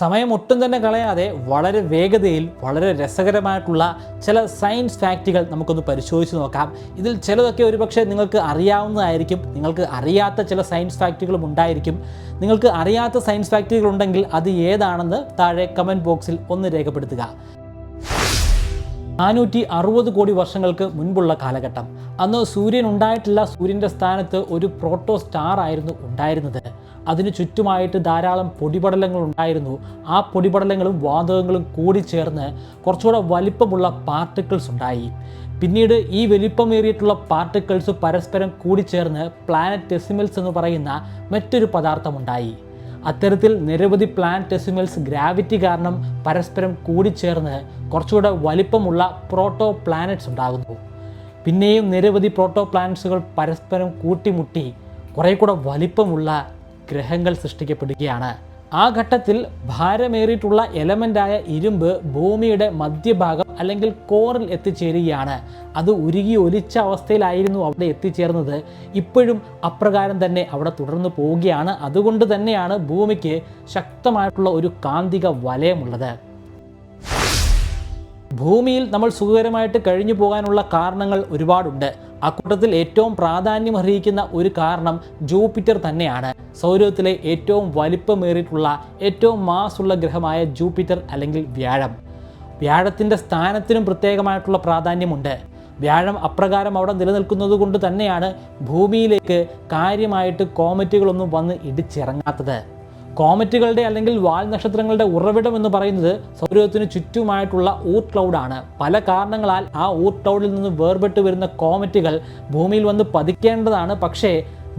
സമയം ഒട്ടും തന്നെ കളയാതെ വളരെ വേഗതയിൽ വളരെ രസകരമായിട്ടുള്ള ചില സയൻസ് ഫാക്റ്റുകൾ നമുക്കൊന്ന് പരിശോധിച്ച് നോക്കാം. ഇതിൽ ചിലതൊക്കെ ഒരുപക്ഷെ നിങ്ങൾക്ക് അറിയാവുന്നതായിരിക്കും. നിങ്ങൾക്ക് അറിയാത്ത ചില സയൻസ് ഫാക്റ്റുകളും ഉണ്ടായിരിക്കും. നിങ്ങൾക്ക് അറിയാത്ത സയൻസ് ഫാക്റ്റുകൾ ഉണ്ടെങ്കിൽ അത് ഏതാണെന്ന് താഴെ കമന്റ് ബോക്സിൽ ഒന്ന് രേഖപ്പെടുത്തുക. നാനൂറ്റി അറുപത് കോടി വർഷങ്ങൾക്ക് മുൻപുള്ള കാലഘട്ടം. അന്ന് സൂര്യൻ ഉണ്ടായിട്ടില്ല. സൂര്യന്റെ സ്ഥാനത്ത് ഒരു പ്രോട്ടോ സ്റ്റാർ ആയിരുന്നു ഉണ്ടായിരുന്നത്. അതിന് ചുറ്റുമായിട്ട് ധാരാളം പൊടിപടലങ്ങൾ ഉണ്ടായിരുന്നു. ആ പൊടിപടലങ്ങളും വാതകങ്ങളും കൂടി ചേർന്ന് കുറച്ചുകൂടെ വലിപ്പമുള്ള പാർട്ടിക്കിൾസ് ഉണ്ടായി. പിന്നീട് ഈ വലിപ്പമേറിയിട്ടുള്ള പാർട്ടിക്കിൾസ് പരസ്പരം കൂടിച്ചേർന്ന് പ്ലാനറ്റ് ടെസിമൽസ് എന്ന് പറയുന്ന മറ്റൊരു പദാർത്ഥമുണ്ടായി. അത്തരത്തിൽ നിരവധി പ്ലാനറ്റെസിമൽസ് ഗ്രാവിറ്റി കാരണം പരസ്പരം കൂടിച്ചേർന്ന് കുറച്ചുകൂടെ വലിപ്പമുള്ള പ്രോട്ടോ പ്ലാനറ്റ്സ് ഉണ്ടാകുന്നു. പിന്നെയും നിരവധി പ്രോട്ടോ പ്ലാനറ്റ്സുകൾ പരസ്പരം കൂട്ടിമുട്ടി കുറേ കൂടെ വലിപ്പമുള്ള ഗ്രഹങ്ങൾ സൃഷ്ടിക്കപ്പെടുകയാണ്. ആ ഘട്ടത്തിൽ ഭാരമേറിയിട്ടുള്ള എലമെന്റായ ഇരുമ്പ് ഭൂമിയുടെ മധ്യഭാഗം അല്ലെങ്കിൽ കോറിൽ എത്തിച്ചേരുകയാണ്. അത് ഉരുകി ഒലിച്ച അവസ്ഥയിലായിരുന്നു അവിടെ എത്തിച്ചേർന്നത്. ഇപ്പോഴും അപ്രകാരം തന്നെ അവിടെ തുടർന്നു പോവുകയാണ്. അതുകൊണ്ട് തന്നെയാണ് ഭൂമിക്ക് ശക്തമായിട്ടുള്ള ഒരു കാന്തിക വലയമുള്ളത്. ഭൂമിയിൽ നമ്മൾ സുഖകരമായിട്ട് കഴിഞ്ഞു പോകാനുള്ള കാരണങ്ങൾ ഒരുപാടുണ്ട്. അക്കൂട്ടത്തിൽ ഏറ്റവും പ്രാധാന്യം അർഹിക്കുന്ന ഒരു കാരണം ജൂപ്പിറ്റർ തന്നെയാണ്. സൗരത്തിലെ ഏറ്റവും വലിപ്പമേറിയിട്ടുള്ള ഏറ്റവും മാസുള്ള ഗ്രഹമായ ജൂപ്പിറ്റർ അല്ലെങ്കിൽ വ്യാഴം. വ്യാഴത്തിന്റെ സ്ഥാനത്തിനും പ്രത്യേകമായിട്ടുള്ള പ്രാധാന്യമുണ്ട്. വ്യാഴം അപ്രകാരം അവിടെ നിലനിൽക്കുന്നത് കൊണ്ട് തന്നെയാണ് ഭൂമിയിലേക്ക് കാര്യമായിട്ട് കോമറ്റുകളൊന്നും വന്ന് ഇടിച്ചിറങ്ങാത്തത്. കോമറ്റുകളുടെ അല്ലെങ്കിൽ വാൽ നക്ഷത്രങ്ങളുടെ ഉറവിടം എന്ന് പറയുന്നത് സൗരത്തിന് ചുറ്റുമായിട്ടുള്ള ഊർ ക്ലൗഡാണ് പല കാരണങ്ങളാൽ ആ ഊർ ക്ലൗഡിൽ നിന്ന് വേർപെട്ട് വരുന്ന കോമറ്റുകൾ ഭൂമിയിൽ വന്ന് പതിക്കേണ്ടതാണ്. പക്ഷേ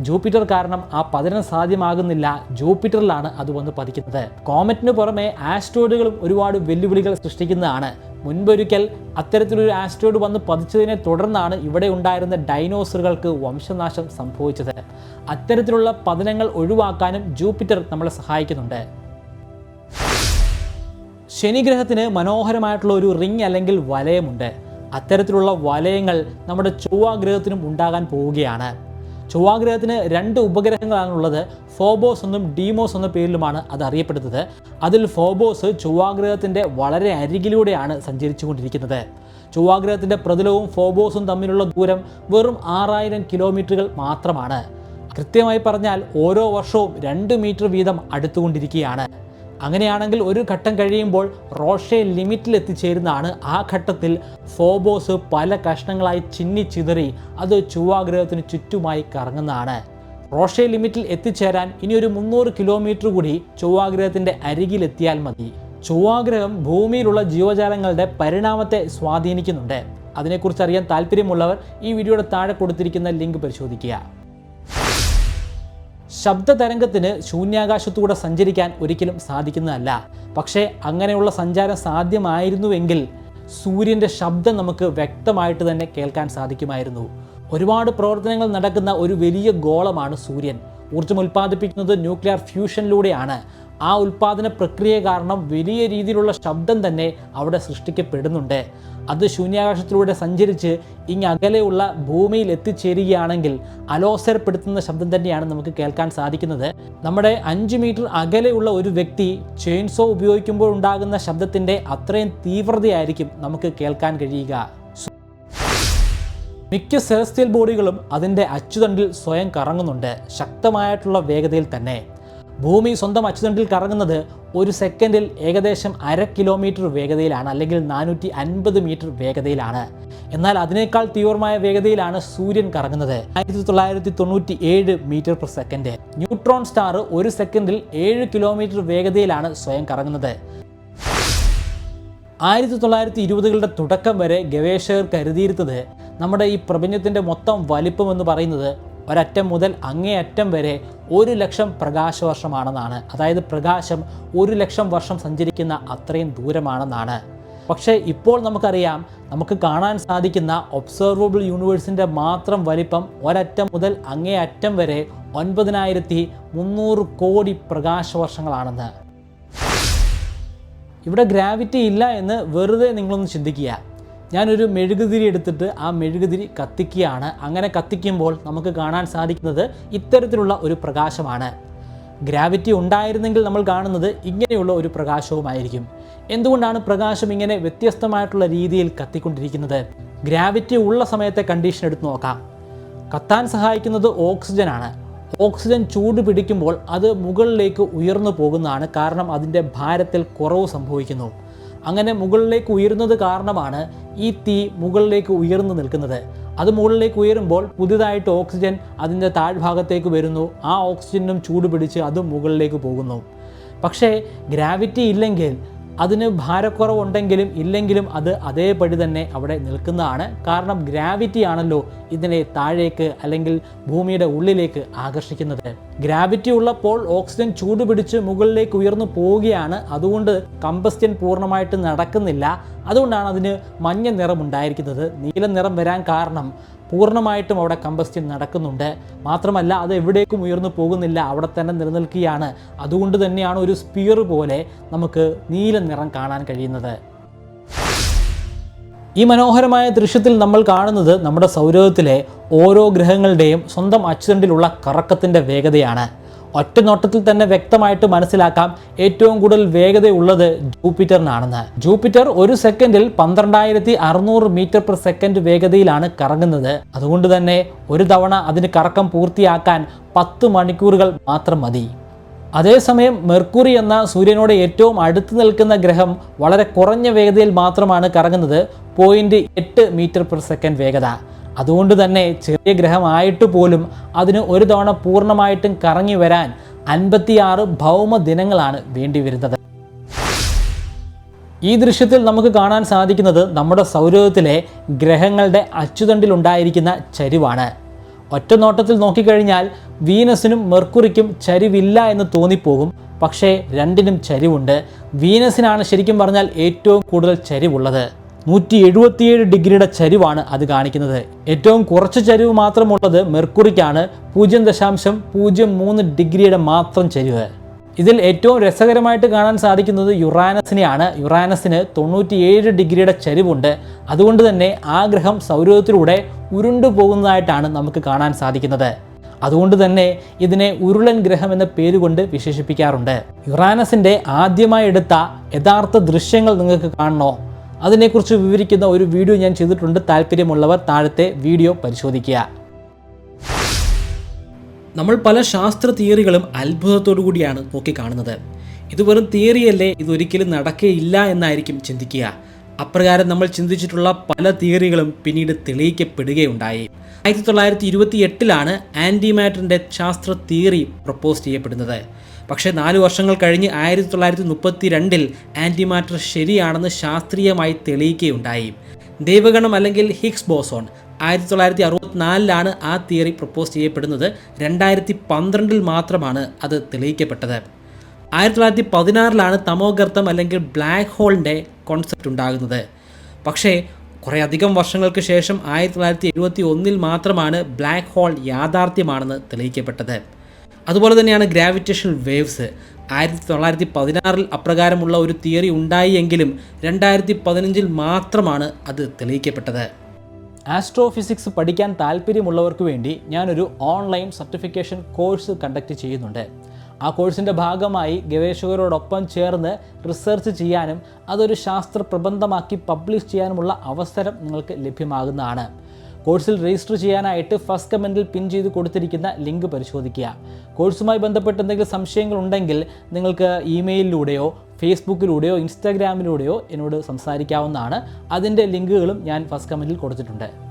ജൂപ്പിറ്റർ കാരണം ആ പതനം സാധ്യമാകുന്നില്ല. ജൂപ്പിറ്ററിലാണ് അത് വന്ന് പതിക്കുന്നത്. കോമറ്റിന് പുറമെ ആസ്ട്രോയിഡുകളും ഒരുപാട് വെല്ലുവിളികൾ സൃഷ്ടിക്കുന്നതാണ്. മുൻപൊരിക്കൽ അത്തരത്തിലൊരു ആസ്ട്രോയിഡ് വന്ന് പതിച്ചതിനെ തുടർന്നാണ് ഇവിടെ ഉണ്ടായിരുന്ന ഡൈനോസറുകൾക്ക് വംശനാശം സംഭവിച്ചത്. അത്തരത്തിലുള്ള പതനങ്ങൾ ഒഴിവാക്കാനും ജൂപ്പിറ്റർ നമ്മളെ സഹായിക്കുന്നുണ്ട്. ശനിഗ്രഹത്തിന് മനോഹരമായിട്ടുള്ള ഒരു റിംഗ് അല്ലെങ്കിൽ വലയമുണ്ട്. അത്തരത്തിലുള്ള വലയങ്ങൾ നമ്മുടെ ചൊവ്വാഗ്രഹത്തിനും ഉണ്ടാകാൻ പോവുകയാണ്. ചൊവ്വാഗ്രഹത്തിന് രണ്ട് ഉപഗ്രഹങ്ങളാണുള്ളത്. ഫോബോസ് എന്നും ഡീമോസ് എന്ന പേരിലുമാണ് അത് അറിയപ്പെടുന്നത്. അതിൽ ഫോബോസ് ചൊവ്വാഗ്രഹത്തിന്റെ വളരെ അരികിലൂടെയാണ് സഞ്ചരിച്ചുകൊണ്ടിരിക്കുന്നത്. ചൊവ്വാഗ്രഹത്തിന്റെ പ്രതലവും ഫോബോസും തമ്മിലുള്ള ദൂരം വെറും ആറായിരം കിലോമീറ്ററുകൾ മാത്രമാണ്. കൃത്യമായി പറഞ്ഞാൽ ഓരോ വർഷവും രണ്ട് മീറ്റർ വീതം അടുത്തുകൊണ്ടിരിക്കുകയാണ്. അങ്ങനെയാണെങ്കിൽ ഒരു ഘട്ടം കഴിയുമ്പോൾ റോഷെ ലിമിറ്റിൽ എത്തിച്ചേരുന്നതാണ് ആ ഘട്ടത്തിൽ ഫോബോസ് പല കഷ്ണങ്ങളായി ചിന്നിച്ചിതറി അത് ചൊവ്വാഗ്രഹത്തിന് ചുറ്റുമായി കറങ്ങുന്നതാണ്. റോഷെ ലിമിറ്റിൽ എത്തിച്ചേരാൻ ഇനി ഒരു മുന്നൂറ് കിലോമീറ്റർ കൂടി ചൊവ്വാഗ്രഹത്തിന്റെ അരികിലെത്തിയാൽ മതി. ചൊവ്വാഗ്രഹം ഭൂമിയിലുള്ള ജീവജാലങ്ങളുടെ പരിണാമത്തെ സ്വാധീനിക്കുന്നുണ്ട്. അതിനെക്കുറിച്ച് അറിയാൻ താല്പര്യമുള്ളവർ ഈ വീഡിയോയുടെ താഴെ കൊടുത്തിരിക്കുന്ന ലിങ്ക് പരിശോധിക്കുക. ശബ്ദതരംഗത്തിന് ശൂന്യാകാശത്തൂടെ സഞ്ചരിക്കാൻ ഒരിക്കലും സാധിക്കുന്നതല്ല. പക്ഷേ അങ്ങനെയുള്ള സഞ്ചാരം സാധ്യമായിരുന്നുവെങ്കിൽ സൂര്യന്റെ ശബ്ദം നമുക്ക് വ്യക്തമായിട്ട് തന്നെ കേൾക്കാൻ സാധിക്കുമായിരുന്നു. ഒരുപാട് പ്രവർത്തനങ്ങൾ നടക്കുന്ന ഒരു വലിയ ഗോളമാണ് സൂര്യൻ. ഊർജം ഉൽപ്പാദിപ്പിക്കുന്നത് ന്യൂക്ലിയർ ഫ്യൂഷനിലൂടെയാണ്. ആ ഉൽപ്പാദന പ്രക്രിയ കാരണം വലിയ രീതിയിലുള്ള ശബ്ദം തന്നെ അവിടെ സൃഷ്ടിക്കപ്പെടുന്നുണ്ട്. അത് ശൂന്യാകാശത്തിലൂടെ സഞ്ചരിച്ച് ഇങ്ങ് അകലെയുള്ള ഭൂമിയിൽ എത്തിച്ചേരുകയാണെങ്കിൽ അലോസരപ്പെടുത്തുന്ന ശബ്ദം തന്നെയാണ് നമുക്ക് കേൾക്കാൻ സാധിക്കുന്നത്. നമ്മുടെ അഞ്ച് മീറ്റർ അകലെയുള്ള ഒരു വ്യക്തി ചെയിൻസോ ഉപയോഗിക്കുമ്പോൾ ഉണ്ടാകുന്ന ശബ്ദത്തിന്റെ അത്രയും തീവ്രതയായിരിക്കും നമുക്ക് കേൾക്കാൻ കഴിയുക. മിക്ക സെലസ്റ്റിയൽ ബോഡികളും അതിന്റെ അച്ചുതണ്ടിൽ സ്വയം കറങ്ങുന്നുണ്ട്. ശക്തമായിട്ടുള്ള വേഗതയിൽ തന്നെ. ഭൂമി സ്വന്തം അച്ചുതണ്ടിൽ കറങ്ങുന്നത് ഒരു സെക്കൻഡിൽ ഏകദേശം അര കിലോമീറ്റർ വേഗതയിലാണ് അല്ലെങ്കിൽ നാനൂറ്റി അൻപത് മീറ്റർ വേഗതയിലാണ്. എന്നാൽ അതിനേക്കാൾ തീവ്രമായ വേഗതയിലാണ് സൂര്യൻ കറങ്ങുന്നത്. ആയിരത്തി തൊള്ളായിരത്തി തൊണ്ണൂറ്റി ഏഴ് metre per second. Neutron star ഒരു സെക്കൻഡിൽ ഏഴ് കിലോമീറ്റർ വേഗതയിലാണ് സ്വയം കറങ്ങുന്നത്. ആയിരത്തി തൊള്ളായിരത്തി ഇരുപതുകളുടെ തുടക്കം വരെ ഗവേഷകർ കരുതിയിരുന്നത് നമ്മുടെ ഈ പ്രപഞ്ചത്തിന്റെ മൊത്തം വലിപ്പം എന്ന് പറയുന്നത് ഒരറ്റം മുതൽ അങ്ങേയറ്റം വരെ ഒരു ലക്ഷം പ്രകാശവർഷമാണെന്നാണ്. അതായത് പ്രകാശം ഒരു ലക്ഷം വർഷം സഞ്ചരിക്കുന്ന അത്രയും ദൂരമാണെന്നാണ്. പക്ഷേ ഇപ്പോൾ നമുക്കറിയാം നമുക്ക് കാണാൻ സാധിക്കുന്ന ഒബ്സർവബിൾ യൂണിവേഴ്സിന്റെ മാത്രം വലിപ്പം ഒരറ്റം മുതൽ അങ്ങേയറ്റം വരെ ഒൻപതിനായിരത്തി മുന്നൂറ് കോടി പ്രകാശവർഷങ്ങളാണെന്ന്. ഇവിടെ ഗ്രാവിറ്റി ഇല്ല എന്ന് വെറുതെ നിങ്ങളൊന്ന് ചിന്തിക്കുക. ഞാനൊരു മെഴുകുതിരി എടുത്തിട്ട് ആ മെഴുകുതിരി കത്തിക്കുകയാണ്. അങ്ങനെ കത്തിക്കുമ്പോൾ നമുക്ക് കാണാൻ സാധിക്കുന്നത് ഇത്തരത്തിലുള്ള ഒരു പ്രകാശമാണ്. ഗ്രാവിറ്റി ഉണ്ടായിരുന്നെങ്കിൽ നമ്മൾ കാണുന്നത് ഇങ്ങനെയുള്ള ഒരു പ്രകാശവുമായിരിക്കും. എന്തുകൊണ്ടാണ് പ്രകാശം ഇങ്ങനെ വ്യത്യസ്തമായിട്ടുള്ള രീതിയിൽ കത്തിക്കൊണ്ടിരിക്കുന്നത്? ഗ്രാവിറ്റി ഉള്ള സമയത്തെ കണ്ടീഷൻ എടുത്ത് നോക്കാം. കത്താൻ സഹായിക്കുന്നത് ഓക്സിജനാണ് ഓക്സിജൻ ചൂട് പിടിക്കുമ്പോൾ അത് മുകളിലേക്ക് ഉയർന്നു പോകുന്നതാണ്. കാരണം അതിന്റെ ഭാരത്തിൽ കുറവ് സംഭവിക്കുന്നു. അങ്ങനെ മുകളിലേക്ക് ഉയരുന്നത് കാരണമാണ് ഈ തീ മുകളിലേക്ക് ഉയർന്നു നിൽക്കുന്നത്. അത് മുകളിലേക്ക് ഉയരുമ്പോൾ പുതിയതായിട്ട് ഓക്സിജൻ അതിന്റെ താഴ്ഭാഗത്തേക്ക് വരുന്നു. ആ ഓക്സിജനും ചൂട് പിടിച്ച് അതും മുകളിലേക്ക് പോകുന്നു. പക്ഷേ ഗ്രാവിറ്റി ഇല്ലെങ്കിൽ അതിന് ഭാരക്കുറവുണ്ടെങ്കിലും ഇല്ലെങ്കിലും അത് അതേപടി തന്നെ അവിടെ നിൽക്കുന്നതാണ്. കാരണം ഗ്രാവിറ്റി ആണല്ലോ ഇതിനെ താഴേക്ക് അല്ലെങ്കിൽ ഭൂമിയുടെ ഉള്ളിലേക്ക് ആകർഷിക്കുന്നത്. ഗ്രാവിറ്റി ഉള്ളപ്പോൾ ഓക്സിജൻ ചൂടുപിടിച്ച് മുകളിലേക്ക് ഉയർന്നു പോവുകയാണ്. അതുകൊണ്ട് കമ്പസ്റ്റ്യൻ പൂർണമായിട്ട് നടക്കുന്നില്ല. അതുകൊണ്ടാണ് അതിന് മഞ്ഞ നിറം ഉണ്ടായിരിക്കുന്നത്. നീല നിറം വരാൻ കാരണം പൂർണമായിട്ടും അവിടെ കമ്പസ്റ്റ്യൻ നടക്കുന്നുണ്ട്. മാത്രമല്ല അത് എവിടേക്കും ഉയർന്നു പോകുന്നില്ല അവിടെ തന്നെ നിലനിൽക്കുകയാണ്. അതുകൊണ്ട് തന്നെയാണ് ഒരു സ്പിയർ പോലെ നമുക്ക് നീല നിറം കാണാൻ കഴിയുന്നത്. ഈ മനോഹരമായ ദൃശ്യത്തിൽ നമ്മൾ കാണുന്നത് നമ്മുടെ സൗരയൂഥത്തിലെ ഓരോ ഗ്രഹങ്ങളുടെയും സ്വന്തം അച്ചുതണ്ടിലുള്ള കറക്കത്തിന്റെ വേഗതയാണ്. ഒറ്റ നോട്ടത്തിൽ തന്നെ വ്യക്തമായിട്ട് മനസ്സിലാക്കാം ഏറ്റവും കൂടുതൽ വേഗതയുള്ളത് ജൂപ്പിറ്ററിനാണെന്ന്. ജൂപ്പിറ്റർ ഒരു സെക്കൻഡിൽ പന്ത്രണ്ടായിരത്തി അറുന്നൂറ് മീറ്റർ പെർ സെക്കൻഡ് വേഗതയിലാണ് കറങ്ങുന്നത്. അതുകൊണ്ട് തന്നെ ഒരു തവണ അതിന് കറക്കം പൂർത്തിയാക്കാൻ പത്ത് മണിക്കൂറുകൾ മാത്രം മതി. അതേസമയം മെർക്കുറി എന്ന സൂര്യനോട് ഏറ്റവും അടുത്ത് നിൽക്കുന്ന ഗ്രഹം വളരെ കുറഞ്ഞ വേഗതയിൽ മാത്രമാണ് കറങ്ങുന്നത്. പോയിന്റ് എട്ട് മീറ്റർ പെർ സെക്കൻഡ് വേഗത. അതുകൊണ്ട് തന്നെ ചെറിയ ഗ്രഹമായിട്ട് പോലും അതിന് ഒരു തവണ പൂർണമായിട്ടും കറങ്ങി വരാൻ അൻപത്തിയാറ് ഭൗമ ദിനങ്ങളാണ് വേണ്ടി വരുന്നത്. ഈ ദൃശ്യത്തിൽ നമുക്ക് കാണാൻ സാധിക്കുന്നത് നമ്മുടെ സൗരത്തിലെ ഗ്രഹങ്ങളുടെ അച്ചുതണ്ടിലുണ്ടായിരിക്കുന്ന ചരിവാണ്. ഒറ്റ നോട്ടത്തിൽ നോക്കിക്കഴിഞ്ഞാൽ വീനസിനും മെർക്കുറിക്കും ചരിവില്ല എന്ന് തോന്നിപ്പോകും. പക്ഷേ രണ്ടിനും ചരിവുണ്ട്. വീനസിനാണ് ശരിക്കും പറഞ്ഞാൽ ഏറ്റവും കൂടുതൽ ചരിവുള്ളത്. നൂറ്റി എഴുപത്തിയേഴ് ഡിഗ്രിയുടെ ചരിവാണ് അത് കാണിക്കുന്നത്. ഏറ്റവും കുറച്ച് ചരിവ് മാത്രമുള്ളത് മെർക്കുറിക്കാണ്. പൂജ്യം ദശാംശം പൂജ്യം മൂന്ന് ഡിഗ്രിയുടെ മാത്രം ചരിവ്. ഇതിൽ ഏറ്റവും രസകരമായിട്ട് കാണാൻ സാധിക്കുന്നത് യുറാനസിനെയാണ്. യുറാനസിന് തൊണ്ണൂറ്റിയേഴ് ഡിഗ്രിയുടെ ചരിവുണ്ട്. അതുകൊണ്ട് തന്നെ ആ ഗ്രഹം സൗരത്തിലൂടെ ഉരുണ്ടു പോകുന്നതായിട്ടാണ് നമുക്ക് കാണാൻ സാധിക്കുന്നത്. അതുകൊണ്ട് തന്നെ ഇതിനെ ഉരുളൻ ഗ്രഹം എന്ന പേരുകൊണ്ട് വിശേഷിപ്പിക്കാറുണ്ട്. യുറാനസിന്റെ ആദ്യമായി എടുത്ത യഥാർത്ഥ ദൃശ്യങ്ങൾ നിങ്ങൾക്ക് കാണണോ? അതിനെക്കുറിച്ച് വിവരിക്കുന്ന ഒരു വീഡിയോ ഞാൻ ചെയ്തിട്ടുണ്ട്. താല്പര്യമുള്ളവർ താഴത്തെ വീഡിയോ പരിശോധിക്കുക. നമ്മൾ പല ശാസ്ത്ര തിയറികളും അത്ഭുതത്തോടു കൂടിയാണ് നോക്കിക്കാണുന്നത്. ഇത് വെറും തിയറിയല്ലേ? ഇതൊരിക്കലും നടക്കുകയില്ല എന്നായിരിക്കും ചിന്തിക്കുക. അപ്രകാരം നമ്മൾ ചിന്തിച്ചിട്ടുള്ള പല തിയറികളും പിന്നീട് തെളിയിക്കപ്പെടുകയുണ്ടായി. ആയിരത്തി തൊള്ളായിരത്തി ഇരുപത്തി എട്ടിലാണ് ആന്റിമാറ്ററിന്റെ ശാസ്ത്ര തിയറി പ്രപ്പോസ് ചെയ്യപ്പെടുന്നത്. പക്ഷേ നാല് വർഷങ്ങൾ കഴിഞ്ഞ് ആയിരത്തി തൊള്ളായിരത്തി മുപ്പത്തി രണ്ടിൽ ആന്റിമാറ്റർ ശരിയാണെന്ന് ശാസ്ത്രീയമായി തെളിയിക്കുകയുണ്ടായി. ദൈവഗണം അല്ലെങ്കിൽ ഹിഗ്സ് ബോസോൺ ആയിരത്തി തൊള്ളായിരത്തി അറുപത്തിനാലിലാണ് ആ തിയറി പ്രപ്പോസ് ചെയ്യപ്പെടുന്നത്. രണ്ടായിരത്തി പന്ത്രണ്ടിൽ മാത്രമാണ് അത് തെളിയിക്കപ്പെട്ടത്. ആയിരത്തി തൊള്ളായിരത്തി പതിനാറിലാണ് തമോഗർത്തം അല്ലെങ്കിൽ ബ്ലാക്ക് ഹോളിന്റെ കോൺസെപ്റ്റ് ഉണ്ടാകുന്നത്. പക്ഷേ കുറേ അധികം വർഷങ്ങൾക്ക് ശേഷം ആയിരത്തി തൊള്ളായിരത്തി എഴുപത്തി ഒന്നിൽ മാത്രമാണ് ബ്ലാക്ക് ഹോൾ യാഥാർത്ഥ്യമാണെന്ന് തെളിയിക്കപ്പെട്ടത്. അതുപോലെ തന്നെയാണ് ഗ്രാവിറ്റേഷണൽ വേവ്സ് ആയിരത്തി തൊള്ളായിരത്തി പതിനാറിൽ അപ്രകാരമുള്ള ഒരു തിയറി ഉണ്ടായി എങ്കിലും രണ്ടായിരത്തി പതിനഞ്ചിൽ മാത്രമാണ് അത് തെളിയിക്കപ്പെട്ടത്. ആസ്ട്രോഫിസിക്സ് പഠിക്കാൻ താല്പര്യമുള്ളവർക്ക് വേണ്ടി ഞാനൊരു ഓൺലൈൻ സർട്ടിഫിക്കേഷൻ കോഴ്സ് കണ്ടക്ട് ചെയ്യുന്നുണ്ട്. ആ കോഴ്സിന്റെ ഭാഗമായി ഗവേഷകരോടൊപ്പം ചേർന്ന് റിസർച്ച് ചെയ്യാനും അതൊരു ശാസ്ത്ര പ്രബന്ധമാക്കി പബ്ലിഷ് ചെയ്യാനുമുള്ള അവസരം നിങ്ങൾക്ക് ലഭ്യമാകുന്നതാണ്. കോഴ്സിൽ രജിസ്റ്റർ ചെയ്യാനായിട്ട് ഫസ്റ്റ് കമന്റിൽ പിൻ ചെയ്ത് കൊടുത്തിരിക്കുന്ന ലിങ്ക് പരിശോധിക്കുക. കോഴ്സുമായി ബന്ധപ്പെട്ട് എന്തെങ്കിലും സംശയങ്ങൾ ഉണ്ടെങ്കിൽ നിങ്ങൾക്ക് ഇമെയിലിലൂടെയോ ഫേസ്ബുക്കിലൂടെയോ ഇൻസ്റ്റാഗ്രാമിലൂടെയോ എന്നോട് സംസാരിക്കാവുന്നതാണ്. അതിന്റെ ലിങ്കുകളും ഞാൻ ഫസ്റ്റ് കമന്റിൽ കൊടുത്തിട്ടുണ്ട്.